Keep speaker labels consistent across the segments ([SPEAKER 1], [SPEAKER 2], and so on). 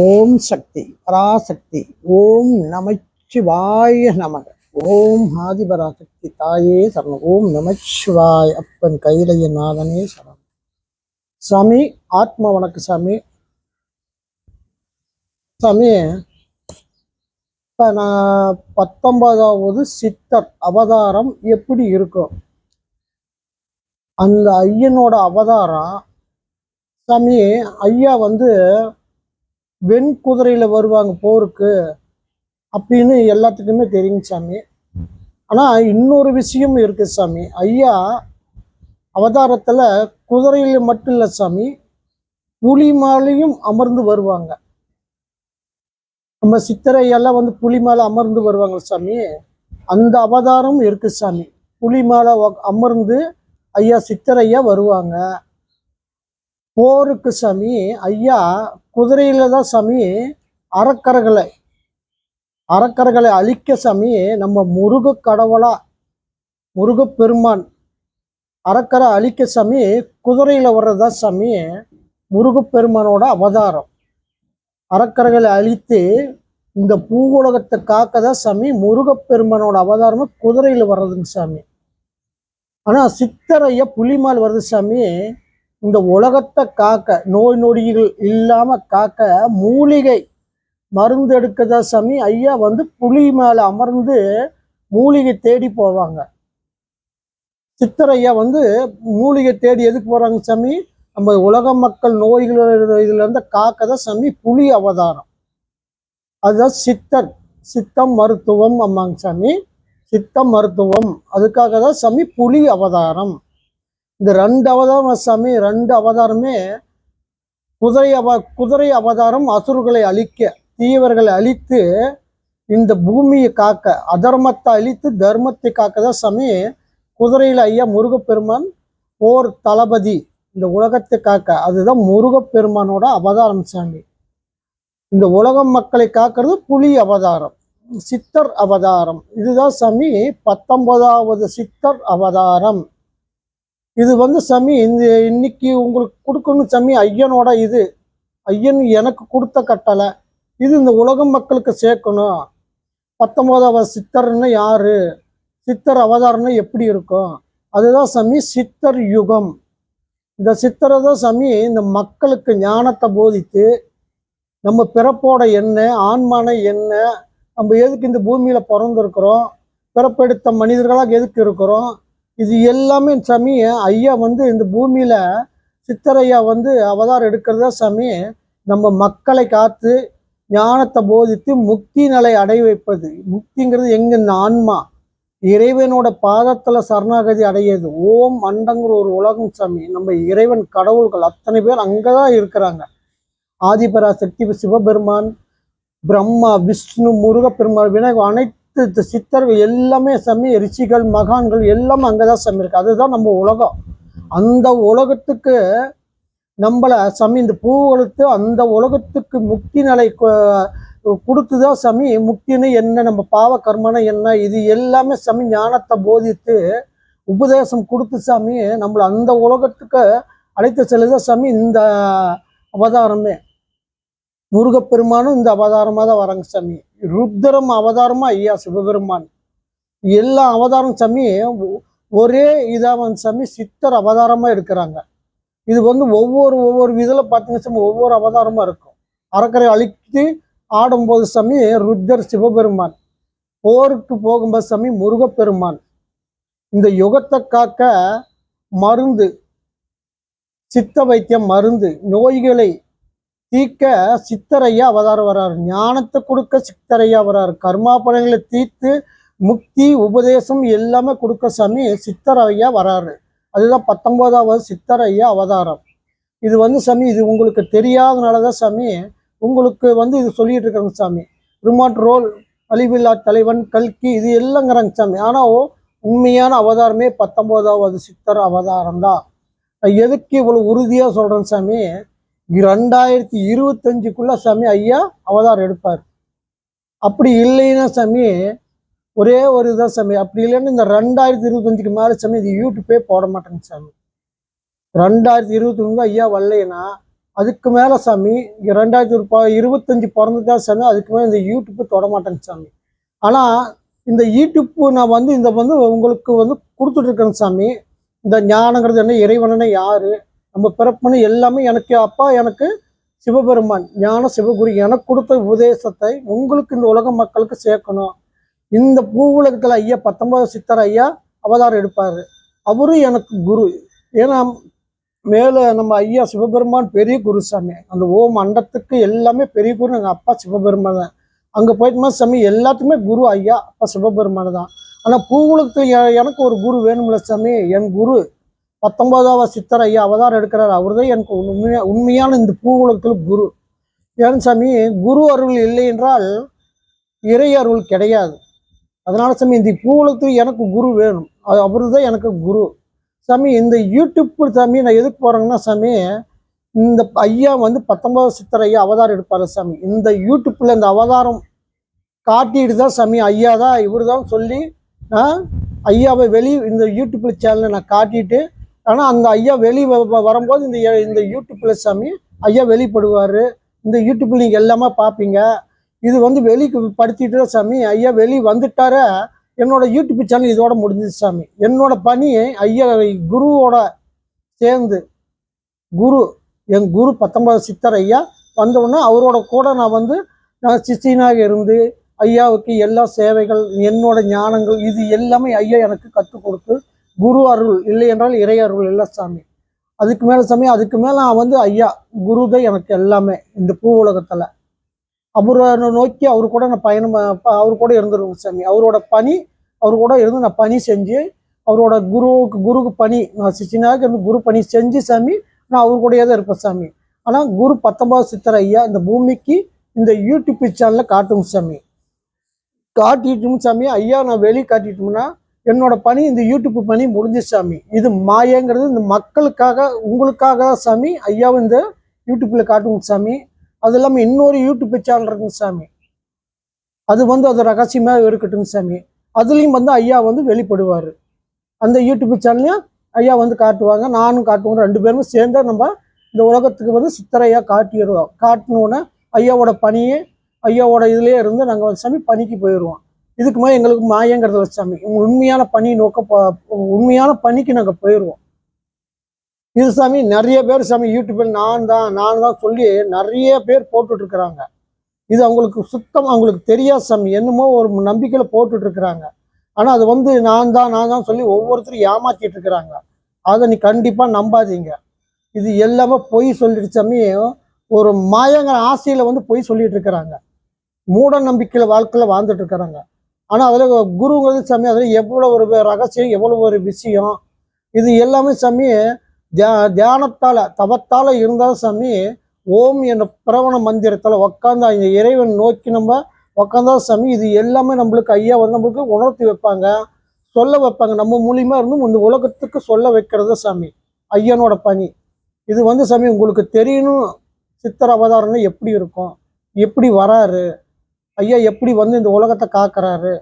[SPEAKER 1] ஓம் சக்தி பராசக்தி ஓம் நமச்சிவாய நமக. ஓம் ஆதிபராசக்தி தாயே சரணம். ஓம் நமச்சிவாய் அப்பன் கைலைய நாதனே சரணம். சாமி ஆத்ம வணக்க சாமி. சாமி இப்போ நான் பத்தொன்பதாவது சித்தர் அவதாரம் எப்படி இருக்கும்? அந்த ஐயனோட அவதாரம் சாமி ஐயா வந்து வெண் குதிரையில் வருவாங்க போருக்கு அப்படின்னு எல்லாத்துக்குமே தெரியும் சாமி. ஆனால் இன்னொரு விஷயம் இருக்கு சாமி. ஐயா அவதாரத்தில் குதிரையில் மட்டும் இல்லை சாமி புலி மேலேயும் அமர்ந்து வருவாங்க. நம்ம சித்தரையெல்லாம் வந்து புலி மேலே அமர்ந்து வருவாங்க சாமி. அந்த அவதாரம் இருக்கு சாமி. புலி மேலே அமர்ந்து ஐயா சித்தரையா வருவாங்க. போருக்கு சாமி ஐயா குதிரையில தான் சாமி அறக்கர்களை அறக்கர்களை அழிக்க சாமி நம்ம முருக கடவுளா முருகப்பெருமான் அறக்கரை அழிக்க சாமி குதிரையில வர்றதா சாமி முருகப் பெருமானோட அவதாரம். அறக்கரைகளை அழித்து இந்த பூவுலகத்தை காக்க தான் சாமி முருகப்பெருமானோட பெருமானோட குதிரையில் வர்றதுங்க சாமி. ஆனால் சித்தரைய புலிமால் வருது சாமி இந்த உலகத்தை காக்க நோய் நொடிகள் இல்லாமல் காக்க மூலிகை மருந்து எடுக்கதா சாமி ஐயா வந்து புலி மேலே அமர்ந்து மூலிகை தேடி போவாங்க. சித்தரையா வந்து மூலிகை தேடி எதுக்கு போகிறாங்க சாமி நம்ம உலக மக்கள் நோய்கள் இதுலேருந்து காக்கதான் சாமி புலி அவதாரம். அதுதான் சித்தர். சித்தம் மருத்துவம் அம்மாங்க சாமி. சித்தம் மருத்துவம். அதுக்காக தான் சாமி புலி அவதாரம். இந்த ரெண்டு அவதாரம் சாமி ரெண்டு அவதாரமே குதிரை அவ குதிரை அவதாரம் அசுர்களை அழிக்க தீவர்களை அழித்து இந்த பூமியை காக்க அதர்மத்தை அழித்து தர்மத்தை காக்க தான் சாமி குதிரையில் ஐயா முருகப்பெருமான் போர் தளபதி இந்த உலகத்தை காக்க. அதுதான் முருகப்பெருமானோட அவதாரம் சாமி. இந்த உலகம் மக்களை காக்கிறது புலி அவதாரம் சித்தர் அவதாரம். இதுதான் சாமி பத்தொன்பதாவது சித்தர் அவதாரம். இது வந்து சாமி இந்த இன்னைக்கு உங்களுக்கு கொடுக்கணும் சாமி ஐயனோட இது. ஐயன் எனக்கு கொடுத்த கட்டளை. இது இந்த உலகம் மக்களுக்கு சேர்க்கணும். பத்தொம்போதாவது சித்தர்னு யாரு? சித்தர் அவதாரம்னா எப்படி இருக்கும்? அதுதான் சாமி சித்தர் யுகம். இந்த சித்தரை தான் சாமி இந்த மக்களுக்கு ஞானத்தை போதித்து நம்ம பிறப்போட என்ன ஆன்மான என்ன நம்ம எதுக்கு இந்த பூமியில் பிறந்திருக்கிறோம்? பிறப்பெடுத்த மனிதர்களாக எதுக்கு இருக்கிறோம்? இது எல்லாமே சாமி ஐயா வந்து இந்த பூமியில சித்தரையா வந்து அவதாரம் எடுக்கிறதா சாமி நம்ம மக்களை காத்து ஞானத்தை போதித்து முக்தி நிலை அடை வைப்பது. முக்திங்கிறது எங்க இந்த ஆன்மா. இறைவனோட பாதத்துல சரணாகதி அடையது ஓம் அண்டங்கிற ஒரு உலகம் சாமி. நம்ம இறைவன் கடவுள்கள் அத்தனை பேர் அங்கதான் இருக்கிறாங்க. ஆதிபராசக்தி சிவபெருமான் பிரம்மா விஷ்ணு முருகப்பெருமான் விநாயகர் அனைத்து சித்து சித்தர்கள் எல்லாமே சாமி ரிஷிகள் மகான்கள் எல்லாமே அங்கதான் சாமி இருக்கு. அதுதான் நம்ம உலகம். அந்த உலகத்துக்கு நம்மள சாமி இந்த பூ வளர்த்து அந்த உலகத்துக்கு முக்தி நிலை கொடுத்து கொடுத்துதான் சாமி. முக்தின்னு என்ன நம்ம பாவ கர்மனை என்ன இது எல்லாமே சாமி ஞானத்தை போதித்து உபதேசம் கொடுத்து சாமி நம்மளை அந்த உலகத்துக்கு அழைத்து செல்லுதான் சாமி இந்த அவதாரமே. முருகப்பெருமானும் இந்த அவதாரமாக தான் வராங்க சாமி. ருத்ரம் அவதாரமா ஐயா சிவபெருமான். எல்லா அவதாரம் சாமி ஒ- ஒரே இதாக வந்து சாமி சித்தர் அவதாரமாக இருக்கிறாங்க இது வந்து ஒவ்வொரு ஒவ்வொரு இதில் பார்த்தீங்கன்னா சாமி ஒவ்வொரு அவதாரமாக இருக்கும். அறக்கரை அழித்து ஆடும்போது சாமி ருத்தர் சிவபெருமான். போருக்கு போகும்போது சாமி முருகப்பெருமான். இந்த யுகத்தை காக்க மருந்து சித்த வைத்தியம் மருந்து நோய்களை தீர்க்க சித்தரையா அவதாரம் வர்றாரு ஞானத்தை கொடுக்க சித்தரையா வர்றாரு கர்மா பலன்களை தீர்த்து முக்தி உபதேசம் எல்லாமே கொடுக்க சாமி சித்தரையா வராரு. அதுதான் பத்தொன்பதாவது சித்தரையா அவதாரம். இது வந்து சாமி இது உங்களுக்கு தெரியாதனால தான் சாமி உங்களுக்கு வந்து இது சொல்லிட்டு இருக்காங்க சாமி. ரிமாட் ரோல் அழிவில்லா தலைவன் கல்கி இது எல்லாங்கிறாங்க சாமி. ஆனால் உண்மையான அவதாரமே பத்தொன்பதாவது சித்தர் அவதாரம் தான் எதுக்கு இவ்வளவு உறுதியா சொல்றேன் சாமி? ரெண்டாயிரத்தி இருபத்தஞ்சுக்குள்ள சாமி ஐயா அவதாரம் எடுப்பார். அப்படி இல்லைன்னா சாமி ஒரே ஒரு இதான் சாமி. அப்படி இல்லைன்னா இந்த ரெண்டாயிரத்தி இருபத்தஞ்சுக்கு மேலே சாமி இது யூடியூப்பே போட மாட்டேங்க சாமி. ரெண்டாயிரத்தி இருபத்தி ஒன்று ஐயா வரலைன்னா அதுக்கு மேலே சாமி ரெண்டாயிரத்தி ஒரு ப- இருபத்தஞ்சு பிறந்துட்டா சாமி அதுக்கு மேலே இந்த யூடியூப்பை தொட மாட்டேங்க சாமி. ஆனால் இந்த யூடியூப்பு நான் வந்து இந்த வந்து உங்களுக்கு வந்து கொடுத்துட்ருக்கேன் சாமி. இந்த ஞானங்கிறது என்ன இறைவனே யாரு? நம்ம பிறப்புன்னு எல்லாமே எனக்கு அப்பா எனக்கு சிவபெருமான். ஞான சிவகுரு எனக்கு கொடுத்த உபதேசத்தை உங்களுக்கு இந்த உலக மக்களுக்கு சேர்க்கணும். இந்த பூ உலகத்தில் ஐயா பத்தொன்பது சித்தர் ஐயா அவதாரம் எடுப்பார். அவரும் எனக்கு குரு. ஏன்னா மேலே நம்ம ஐயா சிவபெருமான் பெரிய குருசாமி அந்த ஓம் அண்டத்துக்கு எல்லாமே பெரிய குரு எங்கள் அப்பா சிவபெருமான் தான். அங்கே போயிட்டுமா சாமி எல்லாத்துக்குமே குரு ஐயா அப்பா சிவபெருமான் தான். ஆனால் பூ உலகத்தில் எனக்கு ஒரு குரு வேணும்ல சாமி என் குரு. பத்தொன்பதாவது சித்தர் ஐயா அவதாரம் எடுக்கிறார். அவர் தான் எனக்கு உண்மையா உண்மையான இந்த பூவுலகத்தில் குரு. ஏன் சாமி குரு அருள் இல்லை என்றால் இறை அருள் கிடையாது. அதனால சாமி இந்த பூவுலகத்தில் எனக்கு குரு வேணும். அது அவரு தான் எனக்கு குரு. சாமி இந்த யூடியூப் சாமி நான் எதுக்கு போகிறேங்கன்னா சாமி இந்த ஐயா வந்து பத்தொன்பது சித்தர் ஐயா அவதாரம் எடுப்பார் சாமி. இந்த யூடியூப்பில் இந்த அவதாரம் காட்டிட்டு தான் சாமி ஐயா தான் இவர் தான் சொல்லி நான் ஐயாவை வெளி இந்த யூடியூப்ல சேனலை நான் காட்டிட்டு ஆனால் அந்த ஐயா வெளி வ- வ- வரும்போது இந்த இந்த யூடியூப்பில் சாமி ஐயா வெளிப்படுவார். இந்த யூடியூப்பில் நீங்கள் எல்லாமே பார்ப்பீங்க இது வந்து வெளிக்கு படுத்திட்டு தான் சாமி ஐயா வெளி வந்துட்டார என்னோட யூடியூப் சேனல் இதோட முடிஞ்சது சாமி. என்னோட பணி ஐயா குருவோட சேர்ந்து குரு என் குரு பத்தொன்பது சித்தர் ஐயா வந்தவுடனே அவரோட கூட நான் வந்து நான் சிஸ்டினாக இருந்து ஐயாவுக்கு எல்லா சேவைகள் என்னோட ஞானங்கள் இது எல்லாமே ஐயா எனக்கு கற்றுக் கொடுத்து குரு அருள் இல்லை என்றால் இறை அருள் இல்லை சாமி. அதுக்கு மேலே சாமி அதுக்கு மேலே நான் வந்து ஐயா குரு தான் எனக்கு எல்லாமே இந்த பூ உலகத்தில். அவரை நோக்கி அவர் கூட நான் பயணம் அவர் கூட இருந்துருவேன் சாமி. அவரோட பணி அவர் கூட இருந்து நான் பணி செஞ்சு அவரோட குருவுக்கு குருக்கு பணி நான் சிச்சினாக இருந்து குரு பணி செஞ்சு சாமி நான் அவர் கூடயே தான் இருப்பேன் சாமி. ஆனால் குரு பத்தொன்பது சித்தர் ஐயா இந்த பூமிக்கு இந்த யூடியூப் சேனலில் காட்டும் சாமி. காட்டிட்டோம் சாமி ஐயா நான் வெளியே காட்டிட்டோம்னா என்னோட பணி இந்த யூடியூப் பணி முடிஞ்சு சாமி. இது மாயங்கிறது இந்த மக்களுக்காக உங்களுக்காக தான் சாமி. ஐயாவும் இந்த யூடியூப்பில் காட்டுங்க சாமி. அது இல்லாமல் இன்னொரு யூடியூப் சேனல் இருக்குங்க சாமி. அது வந்து அது ரகசியமாக இருக்கட்டுங்க சாமி. அதுலேயும் வந்து ஐயா வந்து வெளிப்படுவார். அந்த யூடியூப் சேனல்லையும் ஐயா வந்து காட்டுவாங்க. நானும் காட்டுவோம். ரெண்டு பேரும் சேர்ந்து நம்ம இந்த உலகத்துக்கு வந்து சித்தரையாக காட்டிடுவோம். காட்டினோன்னே ஐயாவோட பணியே ஐயாவோட இதுலேயே இருந்து நாங்கள் வந்து சாமி பணிக்கு போயிடுவோம் இதுக்குமா எங்களுக்கு மாயங்கிறத இல்லை சாமி உண்மையான பணி நோக்க உண்மையான பணிக்கு நாங்கள் போயிடுவோம் இது சாமி நிறைய பேர் சாமி யூடியூப்பில் நான் தான் நான் தான் சொல்லி நிறைய பேர் போட்டுட்டு இருக்கிறாங்க இது அவங்களுக்கு சுத்தம் அவங்களுக்கு தெரியாது சாமி என்னமோ ஒரு நம்பிக்கையில் போட்டுட்டு இருக்கிறாங்க ஆனால் அது வந்து நான் தான் நான் தான் சொல்லி ஒவ்வொருத்தரும் ஏமாத்திட்டு இருக்கிறாங்க அதை நீ கண்டிப்பாக நம்பாதீங்க. இது எல்லாமே பொய் சொல்லிட்டு சாமி. ஒரு மாயங்கிற ஆசையில் வந்து பொய் சொல்லிட்டு இருக்கிறாங்க மூட நம்பிக்கையில் வாழ்க்கையில் வாழ்ந்துட்டு இருக்கிறாங்க ஆனால் அதில் குருங்கிறது சாமி அதில் எவ்வளோ ஒரு ரகசியம் எவ்வளோ ஒரு விஷயம் இது எல்லாமே சாமி தியா தியானத்தால் தவத்தால் இருந்தாலும் சாமி ஓம் என்ற பிரவண மந்திரத்தால் உக்காந்து அந்த இறைவன் நோக்கி நம்ம உக்காந்தா சாமி இது எல்லாமே நம்மளுக்கு ஐயா வந்து நம்மளுக்கு உணர்த்தி வைப்பாங்க சொல்ல வைப்பாங்க. நம்ம மூலியமாக இருந்தும் இந்த உலகத்துக்கு சொல்ல வைக்கிறது சாமி ஐயனோட பணி. இது வந்து சாமி உங்களுக்கு தெரியணும் சித்தர் அவதாரம்னா எப்படி இருக்கும் எப்படி வராரு ஐயா எப்படி வந்து இந்த உலகத்தை காக்குறாரு?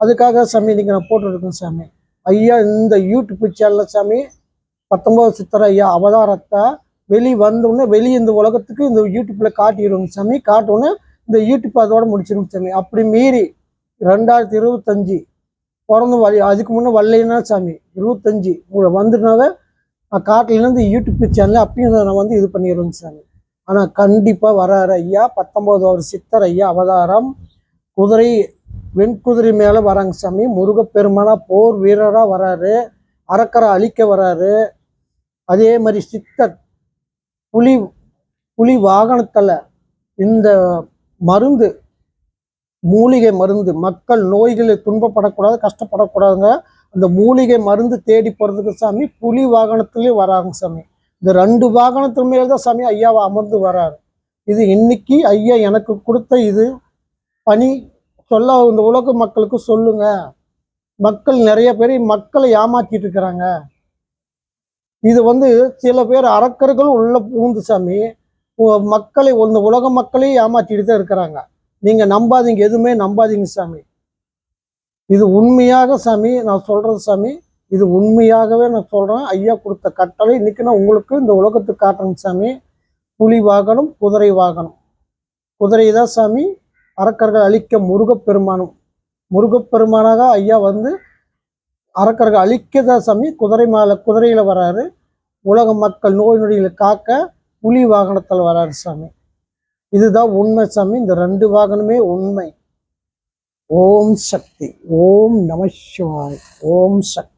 [SPEAKER 1] அதுக்காக சாமி இன்றைக்கி நான் போட்டுருக்கேன் சாமி. ஐயா இந்த யூடியூப் சேனலில் சாமி பத்தொன்பது சித்தர் ஐயா அவதாரத்தை வெளி வந்தோடனே வெளியே இந்த உலகத்துக்கு இந்த யூடியூப்பில் காட்டிடுவோங்க சாமி. காட்டோன்னே இந்த யூடியூப் அதோட முடிச்சிருங்க சாமி. அப்படி மீறி ரெண்டாயிரத்தி இருபத்தஞ்சி பிறந்து வழி அதுக்கு முன்னே வரலைன்னா சாமி இருபத்தஞ்சி. வந்துட்டுனாவே நான் காட்டிலேருந்து யூடியூப் சேனல் அப்பயும் நான் வந்து இது பண்ணிடுவேங்க சாமி. ஆனால் கண்டிப்பாக வராரு ஐயா. பத்தொம்போதாவது சித்தர் ஐயா அவதாரம். குதிரை வெண்குதிரை மேலே வராங்க சாமி. முருகப்பெருமானா போர் வீரராக வராரு. அரக்கரை அழிக்க வராரு. அதே மாதிரி சித்தர் புலி புலி வாகனத்தில் இந்த மருந்து மூலிகை மருந்து மக்கள் நோய்களை துன்பப்படக்கூடாது கஷ்டப்படக்கூடாதுங்க. அந்த மூலிகை மருந்து தேடி போகிறதுக்கு சாமி புலி வாகனத்துலேயும் வராங்க சாமி. இந்த ரெண்டு வாகனத்து மேல் தான் சாமி ஐயாவை அமர்ந்து வராரு. இது இன்னைக்கு ஐயா எனக்கு கொடுத்த இது பணி. சொல்ல இந்த உலக மக்களுக்கு சொல்லுங்க. மக்கள் நிறைய பேர் மக்களை ஏமாற்றிட்டு இருக்கிறாங்க. இது வந்து சில பேர் அரக்கர்கள் உள்ள பூந்து சாமி மக்களை இந்த உலக மக்களையும் ஏமாற்றிட்டு தான் இருக்கிறாங்க. நீங்கள் நம்பாதீங்க எதுவுமே நம்பாதீங்க சாமி. இது உண்மையாக சாமி நான் சொல்கிறது சாமி இது உண்மையாகவே நான் சொல்கிறேன் ஐயா கொடுத்த கட்டளை இன்றைக்கி நான் உங்களுக்கு இந்த உலகத்துக்கு காட்டுறேன் சாமி. புலி வாகனம் குதிரை வாகனம். குதிரை தான் சாமி. அரக்கர்கள் அழிக்க முருகப்பெருமானம். முருகப்பெருமானாக ஐயா வந்து அரக்கர்கள் தான் சாமி. குதிரை மேலே குதிரையில் வராரு. உலக மக்கள் நோய் நொடிகளை காக்க புலி வாகனத்தில் வராரு சாமி. இதுதான் உண்மை சாமி. இந்த ரெண்டு வாகனமே உண்மை. ஓம் சக்தி. ஓம் நம சிவாய். ஓம் சக்தி.